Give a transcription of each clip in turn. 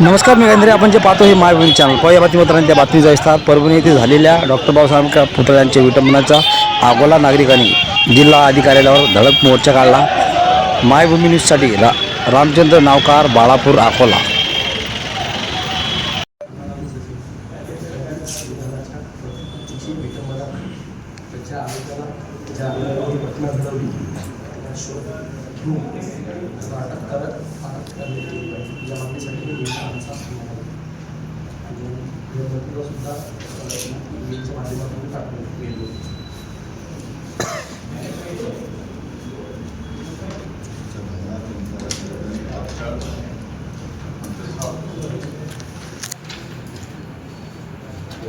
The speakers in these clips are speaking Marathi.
नमस्कार मी गंधरे आपण जे पाहतो हे माय भूमी चॅनल पाहू या बातमीपत्रांनी त्या बातमीचा विस्तार परभणी येथे झालेल्या डॉक्टर बाबासाहेब पुतळ्यांच्या विटंबनाचा अकोला नागरिकांनी जिल्हा अधिकाऱ्यावर धडक मोर्चा काढला. मायभूमी न्यूजसाठी रा रामचंद्र नावकार बाळापूर अकोला. करत अटक या मागणीसाठी मी आमचा आणि गृहमंत्रीला सुद्धा अ, माध्यमातून पाठवून गेलो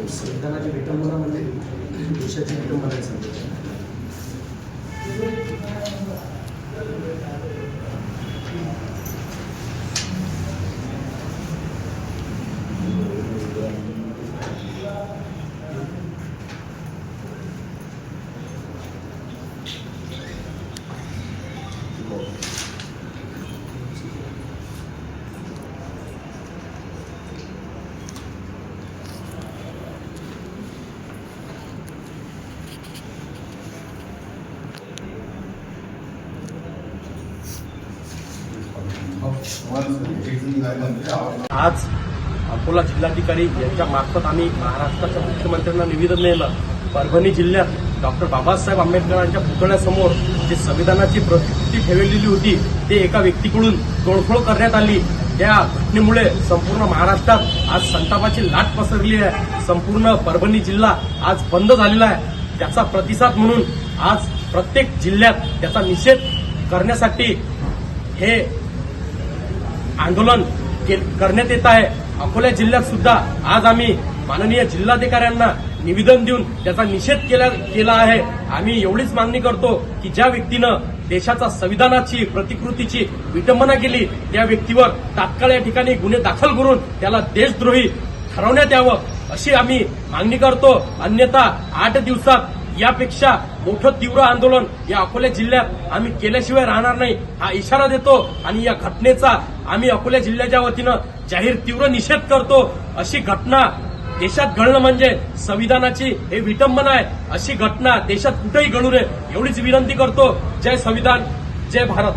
संविधानाची विटंबना म्हणजे देशाची विटंबना आहे संविधान आज अकोला जिल्हाधिकारी यांच्या मार्फत आम्ही महाराष्ट्राच्या मुख्यमंत्र्यांना निवेदन नेलं परभणी जिल्ह्यात डॉक्टर बाबासाहेब आंबेडकरांच्या पुतळ्यासमोर जी संविधानाची प्रतिकृती ठेवलेली होती ते एका व्यक्तीकडून तोडफोड करण्यात आली. या घटनेमुळे संपूर्ण महाराष्ट्रात आज संतापाची लाट पसरली आहे. संपूर्ण परभणी जिल्हा आज बंद झालेला आहे. त्याचा प्रतिसाद म्हणून आज प्रत्येक जिल्ह्यात त्याचा निषेध करण्यासाठी हे आंदोलन के- करण्यात येत आहे. अकोला जिल्ह्यात सुद्धा आज आम्ही माननीय जिल्हाधिकाऱ्यांना निवेदन देऊन त्याचा निषेध केला केला आहे. आम्ही एवढीच मागणी करतो की ज्या व्यक्तीनं देशाचा संविधानाची प्रतिकृतीची विटंबना केली त्या व्यक्तीवर तात्काळ या ठिकाणी गुन्हे दाखल करून त्याला देशद्रोही ठरवण्यात यावं अशी आम्ही मागणी करतो. अन्यथा आठ दिवसात यापेक्षा मोठं तीव्र आंदोलन या अकोला जिल्ह्यात आम्ही केल्याशिवाय राहणार नाही हा इशारा देतो. आणि या घटनेचा आम्ही अकोला जिल्ह्याच्या वतीनं जाहीर तीव्र निषेध करतो. अशी घटना देशात घडणं म्हणजे संविधानाची हे विटंबना आहे. अशी घटना देशात कुठेही घडू नये एवढीच विनंती करतो. जय संविधान जय भारत.